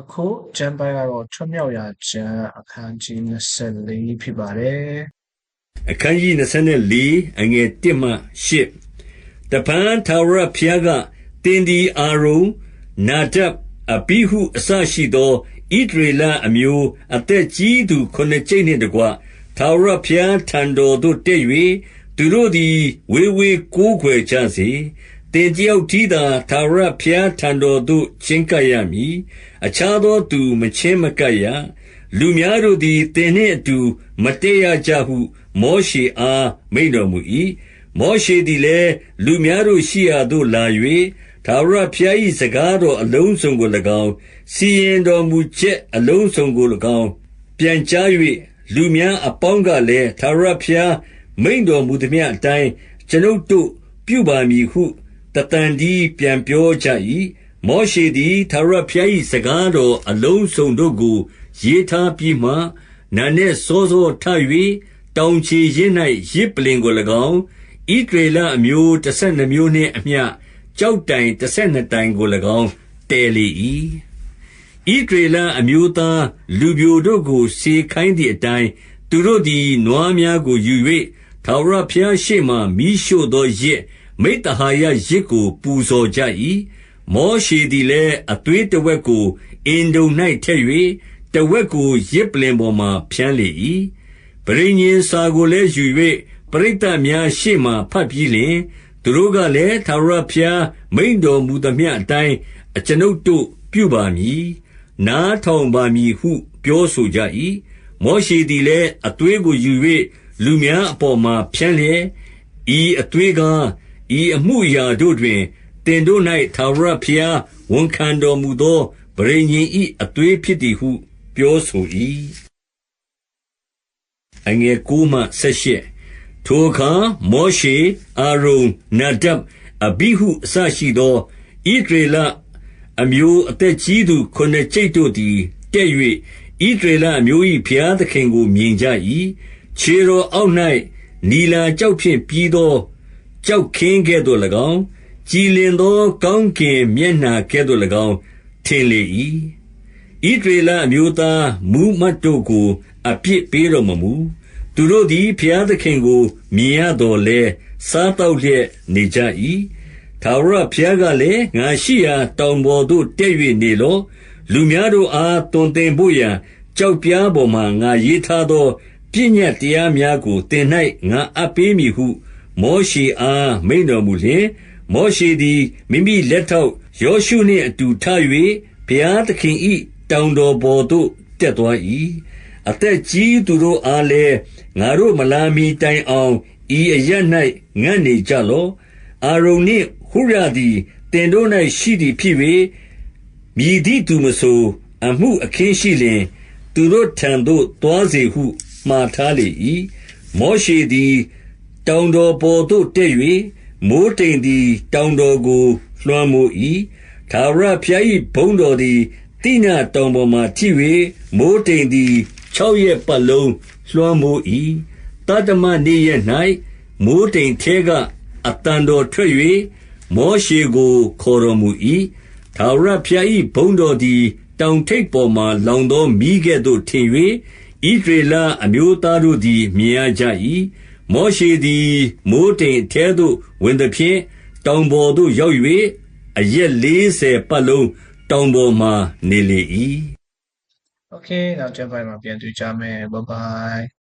အခုကျမ်းပိုင်းကတော့ထွတ်မြောက်ရာကျမ်းအခန်းကြီး24ဖြစ်ပါတယ်အခန်းကြီး24အငယ်1မှ8တပန်ထာဝရဘုရားကတင်ဒီအာရုံနာဒပ်အဘိဟုအစရှိသောဣဒရေလအမျိုးအသက်ကြီးသူခုနှစ်ကျိပ်နှင့်တကွထာဝရဘုရားထံတော်သို့တက်၍သူတို့သည်ဝေဝေကိုးကွယ်ကြစေတင်တယောက်ထီးသာထာဝရဘုရားထံတော်သို့ချင်းကပ်ရမည် အခြားသောသူ မချင်းမကပ်ရ လူများတို့သည် သင်နှင့်အတူ မတက်ရကြဟု မောရှေအား မိန့်တော်မူ၏။မောရှေသည်လည်း လူများတို့ရှိရာသို့လာ၍ထာဝရဘုရား၏စကားတော်အလုံးစုံကို၎င်း၊စီရင်တော်မူချက် အလုံးစုံကို၎င်း ပြန်ကြား၍လူများအပေါင်းကလည်း၊ထာဝရဘုရားမိန့်တော်မူသမျှအတိုင်း အကျွန်ုပ်တို့ ပြုပါမည်ဟု တသံတည်း ပြန်ပြောကြ၏။ မောရှေသည် ထာဝရဘုရား၏စကားတော်အလုံးစုံတို့ကို ရေးထားပြီးမှ၊နံနက်စောစောထ၍တောင်ခြေရင်း၌ယဇ်ပလ္လင်ကို၎င်း၊ဣသရေလအမျိုး တဆယ်နှစ်မျိုးနှင့်အမျှ ကျောက်တိုင်တဆယ်နှစ်တိုင်ကို၎င်း တည်လေ၏။ဣသရေလအမျိုးသား လူပျိုတို့ကို စေခိုင်းသည်အတိုင်း၊သူတို့သည် နွားများကိုယူ၍ထာဝရဘုရားရှေ့မှာ မီးရှို့သောယဇ်၊မိဿဟာယယဇ်ကို ပူဇော်ကြ၏။ မောရှေသည်လည်း အသွေးတဝက်ကို အင်တုံ၌ထည့်၍တဝက်ကို ယဇ်ပလ္လင်ပေါ်မှာ ဖြန်းလေ၏။ပဋိညာဉ်စာကိုလည်းယူ၍ပရိသတ်များရှေ့မှာ ဘတ်ပြီးလျှင်၊သူတို့ကလည်း၊ထာဝရဘုရား မိန့်တော်မူသမျှအတိုင်း အကျွန်ုပ်တို့ ပြုပါမည်။နားထောင်ပါမည်ဟု ပြောဆိုကြ၏။မောရှေသည်လည်း အသွေးကိုယူ၍လူများအပေါ်မှာ ဖြန်းလျက်၊ဤအသွေးကား၊ဤအမှုအရာတို့တွင် သင်တို့၌ထာဝရဘုရား ဝန်ခံတော်မူသော ပဋိညာဉ်၏အသွေးဖြစ်သည်ဟု ပြောဆို၏။ထိုအခါ မောရှေ၊အာရုန်၊နာဒပ်၊အဘိဟု အစရှိသော ဣသရေလအမျိုး အသက်ကြီးသူ ခုနစ်ကျိပ်တို့သည် တက်၍ဣသရေလအမျိုး၏ဘုရားသခင်ကို မြင်ကြ၏။ခြေတော်အောက်၌နီလာကျောက်ဖြင့် ပြီးသော ကျောက်ခင်းကဲ့သို့၎င်း၊ ကြည်လင်သော ကောင်းကင်မျက်နှာကဲ့သို့၎င်း ထင်လေ၏။ဣသရေလအမျိုးသားမှူးမတ်တို့ကို အပြစ်ပေးတော်မမူ။သူတို့သည် ဘုရားသခင်ကို မြင်ရသော်လည်း စားသောက်လျက်နေကြ၏။ထာဝရဘုရားကလည်း၊ငါရှိရာတောင်ပေါ်သို့ တက်၍နေလော့။လူများတို့အား သွန်သင်ဘို့ရာ ကျောက်ပြားပေါ်မှာ ငါရေးထားသော ပညတ်တရားများကို သင်၌ငါအပ်ပေးမည်ဟု မောရှေအား မိန့်တော်မူလျှင်၊ မောရှေသည် မိမိလက်ထောက်ယောရှုနှင့်အတူထ၍ဘုရားသခင်၏တောင်တော်ပေါ်သို့ တက်သွား၏။အသက်ကြီးသူတို့အားလည်း၊ငါတို့မလာမှီတိုင်အောင် ဤအရပ်၌ငံ့နေကြလော့။အာရုန်နှင့်ဟုရသည် သင်တို့၌ရှိသည်ဖြစ်၍၊မည်သည့်သူမဆို အမှုအခင်းရှိလျှင် သူတို့ထံသို့ သွားစေဟု မှာထားလေ၏။မောရှေသည် တောင်တော်ပေါ်သို့ တက်၍၊ မိုဃ်းတိမ်သည် တောင်တော်ကို လွှမ်းမိုး၏။ထာဝရဘုရား၏ဘုန်းတော်သည် သိနာတောင်ပေါ်မှာထိ၍၊မိုဃ်းတိမ်သည် ခြောက်ရက်ပတ်လုံး လွှမ်းမိုး၏။သတ္တမနေ့ရက်၌မိုဃ်းတိမ်ထဲက အသံတော်ထွက်၍မောရှေကို ခေါ်တော်မူ၏။ထာဝရဘုရား၏ဘုန်းတော်သည် တောင်ထိပ်ပေါ်မှာ လောင်သောမီးကဲ့သို့ ထင်၍၊ဣသရေလအမျိုးသားတို့သည် မြင်ရကြ၏။ မောရှေသည် မိုဃ်းတိမ်အထဲသို့ ဝင်သဖြင့်၊တောင်ပေါ်သို့ရောက်၍အရက်လေးဆယ်ပတ်လုံး တောင်ပေါ်မှာ နေလေ၏။။ Okay နောက်ကျမ်းပိုင်းမှာပြန်တွေ့ကြမယ် Bye bye